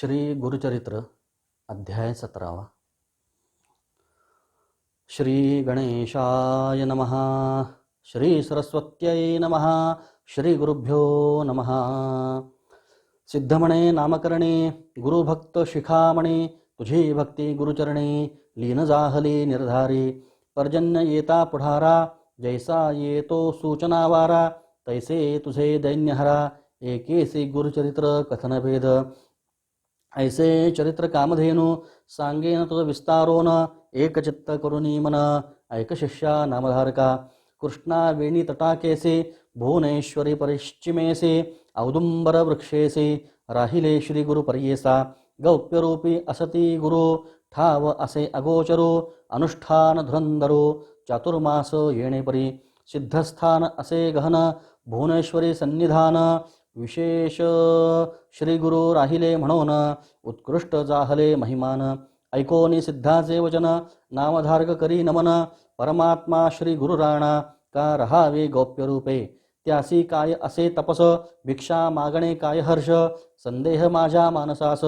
श्री गुरुचरित्र अध्याय सतरावा. श्री गणेशाय नमः श्री सरस्वत्यै नमः श्री गुरुभ्यो नमः. सिद्धमणे नामकरणे गुरुभक्त शिखामणे तुझी भक्ती गुरुचरणे लीन जाहली निर्धारी पर्जन्य येता पुढारा जैसा येतो सूचनावारा तैसे तुझे दैन्यहरा एकेसी गुरुचरित्र कथनभेद. ऐसे चरित्र कामधेनु सांगेन तुझ विस्तारोन एकचित्त करुणी मन ऐक शिष्या नामधारका। कृष्णा वेणी तटाकेसे भुवनेश्वरी परिश्चिमेसे औदुंबर वृक्षेसे राहिले श्री गुरु पर्येसा। गौप्यरूपी असती गुरु ठाव असे अगोचरो अनुष्ठान धुरंदरो चातुर्मास येणेपरी सिद्धस्थान असे गहन भुवनेश्वरी सन्निधान विशेष श्री गुरु राहिले म्हणून उत्कृष्ट जाहले महिमान. ऐकोनी सिद्धाचे वचन नामधार्ग करी नमन. परमात्मा श्री गुरु राणा का रहावे गौप्य रूपे त्यासी काय असे तपस? भिक्षा मागणे काय हर्ष? संदेह माझ्या मानसास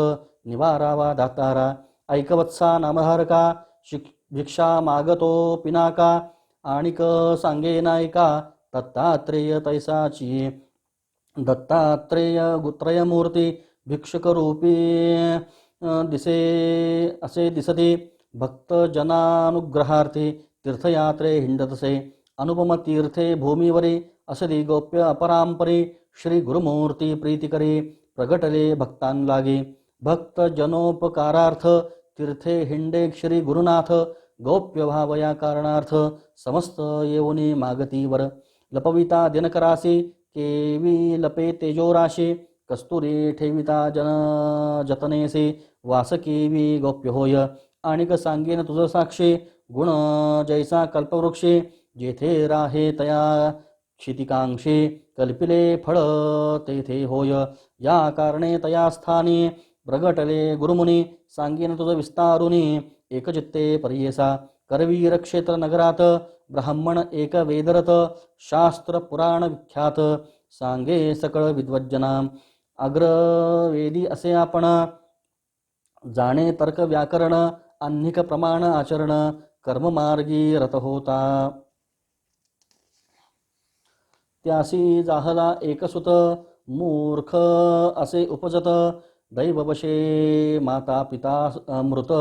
निवारावा दातारा. ऐकवत्सा नामधारका शिक भिक्षा मागतो पिनाका. आणिक सांगे नायका दत्तात्रेय तैसाची. दत्तात्रेय गुत्रयमूर्ती भिक्षुकरूपी दिसे असे दिसते भक्तजनानुग्रहार्थी तीर्थयात्रे हिंडतसे अनुपम तीर्थे भूमीवरी असदी गोप्य अपरांपरी श्री गुरुमूर्ती प्रीतिकरी प्रगटले भक्तांलागे भक्त जनोपकारार्थ तीर्थे हिंडे श्री गुरुनाथ गौप्य भावया कारणार्थ समस्त येऊनी मागतीवर लपविता दिनकरासी केवी लपे तेजोराशे कस्तुरी ठेविता जन जतनेसे वास केवी गौप्य होय. आणिक सांगेन तुझ साक्षे गुण जैसा कल्पवृक्षे जेथे राहे तया क्षितिकांक्षे कल्पिले फळ तेथे होय. या कारणे तया स्थानी प्रगटले गुरुमुनी सांगेन तुझ विस्तारुनी एकचित्ते पर्येसा करवीर क्षेत्र नगरात ब्राह्मण एक वेदरत शास्त्र पुराण विख्यात सांगे सकळ विद्वज्जना अग्रवेदी असे आपण। जाणे तर्क व्याकरण अन्निक प्रमाण आचरण कर्ममार्गी रत होता त्यासी जाहला एकसुत मूर्ख असे उपजत। दैववशे माता पिता मृत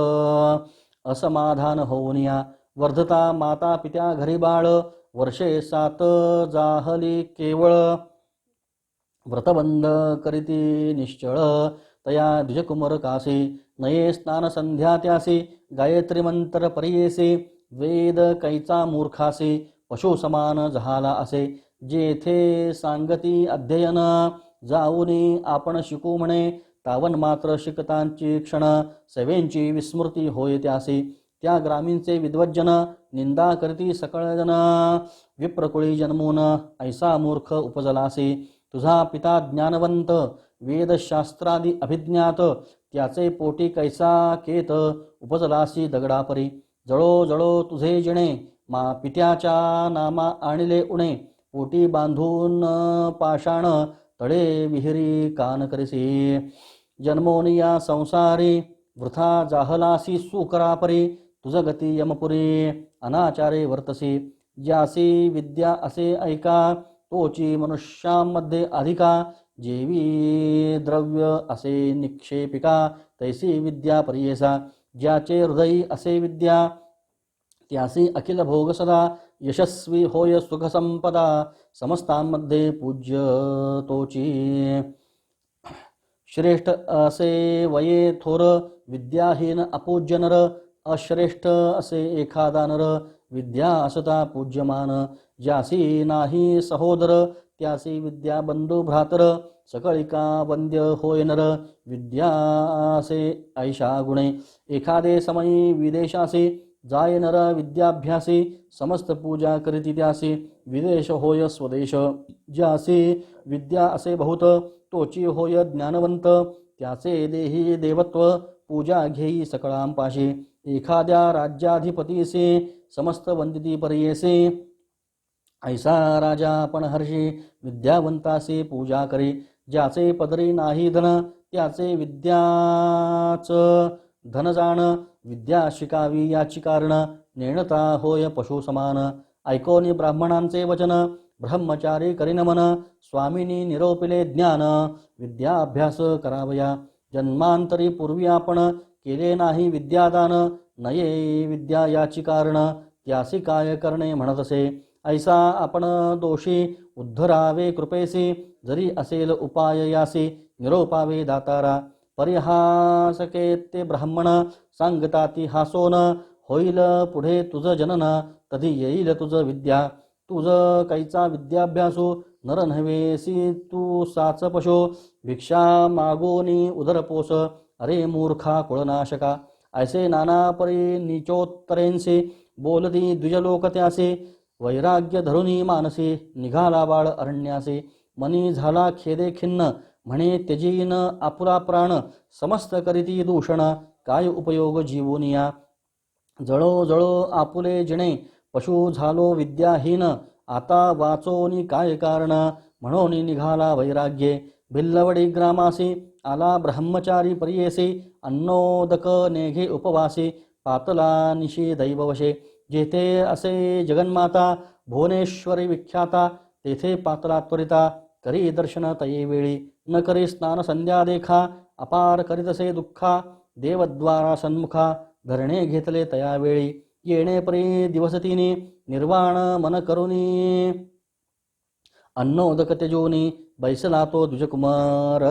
असमाधान होऊनिया वर्धता माता पित्या घरी बाळ वर्षे सात जाहली केवळ. व्रतबंध करीती निश्चळ तया द्विजकुमर कासी नये स्नान संध्या त्यासी गायत्री मंत्र परियेसी वेद कैचा मूर्खासे पशु समान झाला असे जेथे सांगती अध्ययन जाऊनी आपण शिकू म्हणे तावन मात्र शिकतांची क्षण सवेंची विस्मृती होय त्यासी. त्या ग्रामीणचे विद्वज्जन निंदा करती सकळजन. विप्रकुळी जन्मून ऐसा मूर्ख उपजलासे. तुझा पिता ज्ञानवंत वेदशास्त्रादी अभिज्ञात. त्याचे पोटी कैसा केत उपजलासी दगडापरी. जळो जळो तुझे जिणे मा पित्याच्या नामा आणले उणे. पोटी बांधून पाषाण तळे विहिरी कान करिसी. जन्मोनिया संसारी वृथा जाहलासी सुकरापरी. तुझ गती यमपुरी अनाचारे वर्तसी। ज्यासी विद्या असे ऐका तोची मनुष्यामध्ये अधिका। जेवी द्रव्य असे निक्षेपिका तैसी विद्या परियेसा। ज्याचे हृदयी असे विद्या त्यासी अखिल भोग सदा। यशस्वी होय सुखसंपदा समस्तांमध्ये पूज्य तोची। श्रेष्ठ असे वये थोर विद्याहीन अपूज्य नर। अश्रेष्ठ असे एखादा नर विद्या असता पूज्यमान. ज्यासी नाही सहोदर त्यासी विद्या बंधू भ्रातर. सकळिका वंद्य होय नर विद्या असे ऐशा गुणे. एखादे समयी विदेशासी जाय नर विद्याभ्यासी. समस्त पूजा करीती त्यासी विदेश होय स्वदेश. ज्यासी विद्या असे बहुत तोची होय ज्ञानवंत. त्याचे देही देवत्व पूजा घेई सकळांपाशी एखाद्या राज्याधिपतीसे समस्त वंदिती पर्येसे ऐसा राजा पण हर्षी विद्यावंतासे पूजा करी ज्याचे पदरी नाही धन त्याचे विद्याच धन जाण विद्या शिकावी याची कारण नेणता होय पशु समान. ऐकोनी ब्राह्मणांचे वचन ब्रह्मचारी करिनमन स्वामिनी निरोपिले ज्ञान विद्याभ्यास करावया. जन्मांतरी पूर्वी आपण केले नाही विद्यादान नये विद्या याची कारण त्यासी काय करणे म्हणत असे ऐसा आपण दोषी उद्धरावे कृपेसी जरी असेल उपाय यासी निरोपावे दातारा। परिहासके ते ब्राह्मण सांगताती हासोन होईल पुढे तुझं जनन तधी येईल तुझं विद्या। तुझ कैचा विद्याभ्यासो नर नव्हेसी तू साच पशो। भिक्षा मागोनी उदरपोस अरे मूर्खा कुळनाशका ऐसे नाना परी निचोत्तरेंसे बोलती द्विजलोक त्यासे वैराग्य धरुनी मानसे निघाला बाळ अरण्यासे मनी झाला खेदे खिन्न म्हणे त्यजीन आपुला प्राण समस्त करीती दूषण काय उपयोग जीवनिया? जळो जळो आपुले जिणे पशु झालो विद्याहीन आता वाचोनी काय कारण? म्हणून निघाला वैराग्ये भिल्लवडी ग्रामासी आला ब्रह्मचारी परियेसे अन्नोदक नेघे उपवासी पातला निशी दैववशे जेथे असे जगन्माता भुवनेश्वरी विख्याता तेथे पातला त्वरिता करी दर्शन तये वेळी न करी स्नान संध्या देखा अपार करीतसे दुःखा देवद्वारा सन्मुखा धरणे घेतले तयावेळी येणे परी दिवसतीने निर्वाण मन करुनी. अन्नोदक तेजोनी बैसला तो द्विजकुमार.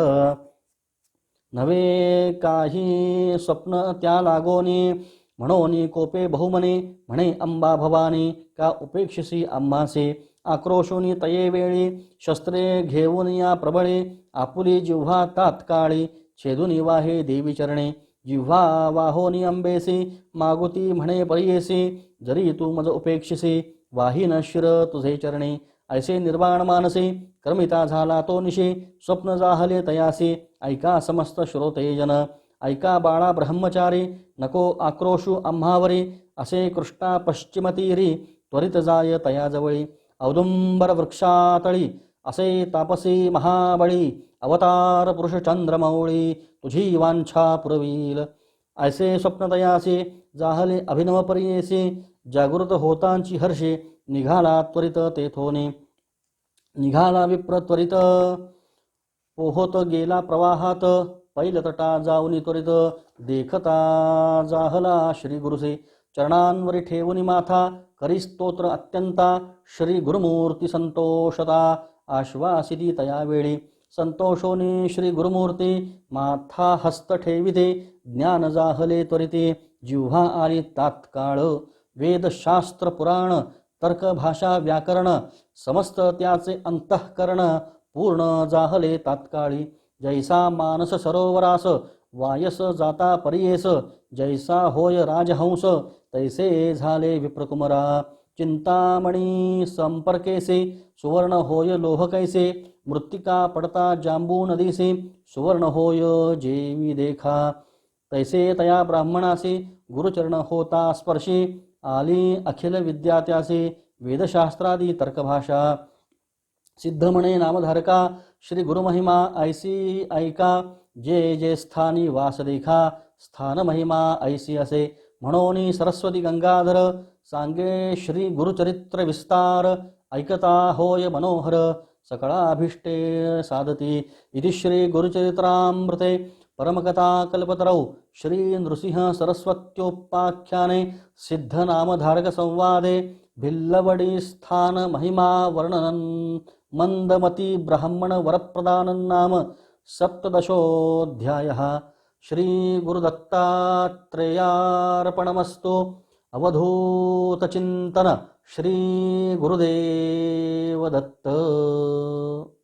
नवे काही स्वप्न त्या लागोनी. म्हणोनी कोपे बहुमने म्हणे अंबा भवानी का उपेक्षसी अंबासे. आक्रोशोनी तये वेळी शस्त्रे घेऊन या प्रबळे. आपुली जिव्हा तात्काळी छेदुनी वाहे देवी चरणे. जिव्हा वाहोनी अंबेसी मागुती म्हणे परियेसी. जरी तू मज उपेक्षिसी वाही न शिर तुझे चरणे. ऐसे निर्वाण मानसे कर्मिता झाला तो निशी. स्वप्न जाहले तयासी. ऐका समस्त श्रोतेजन ऐका बाळा ब्रह्मचारी नको आक्रोशू आम्हावरी असे कृष्णा पश्चिमतीरी त्वरित जाय तयाजवळी औदुंबर वृक्षातळी असे तापसी महाबळी अवतार पुरुष चंद्रमौळी तुझी वांछा पुरवील. ऐसे स्वप्नतयासे जाहले अभिनव परियेसी जागृत होतांची हर्षे निघाला त्वरित तेथोने. निघाला विप्र त्वरित. पोहत गेला प्रवाहात. पैल तटा जाऊनी त्वरित देखता जाहला श्री गुरुसे चरणांवरी ठेवून माथा करी स्तोत्र अत्यंता श्री गुरुमूर्ती संतोषता. आश्वासिती तया वेळी. संतोषोनी श्री गुरुमूर्ती माथा हस्त ठेविते ज्ञान जाहले त्वरिते. जिव्हा आली तात्काळ. वेदशास्त्र पुराण तर्कभाषा व्याकरण समस्त त्याचे अंतःकरण. पूर्ण जाहले तात्काळी. जैसा मानस सरोवरास वायस जाता परियेस जैसा होय राजहंस तैसे झाले विप्रकुमरा. चिंतामणी संपर्केसे सुवर्ण होय लोह कैसे मृत्तिका पडता जांबू नदीसे सुवर्ण होय जेवी देखा. तैसे तया ब्राह्मणासे गुरुचरण होता स्पर्शी आली अखिल विद्यात्यासे वेदशास्त्रादी तर्कभाषा. सिद्ध म्हणे नामधारका श्री गुरुमहिमा ऐसी ऐका. जे जे स्थानी वासदेखा स्थानमहिमा स्थान महिमा ऐसी असे. म्हणून सरस्वती गंगाधर सांगे श्री गुरुचरित्र विस्तार. ऐकता होय मनोहर सकळाभीष्टे साधती. इति श्री गुरुचरित्रामृते. परमकथा कल्पतरौ श्री नृसिंह सरस्वत्योपाख्याने. सिद्धनामधारक संवादे. भिल्लवडी स्थान महिमा मंदमती ब्राह्मण वरप्रदानं नाम सप्तदशोऽध्यायः। श्रीगुरुदत्तात्रेयार्पणमस्तु। अवधूतचिन्तन श्री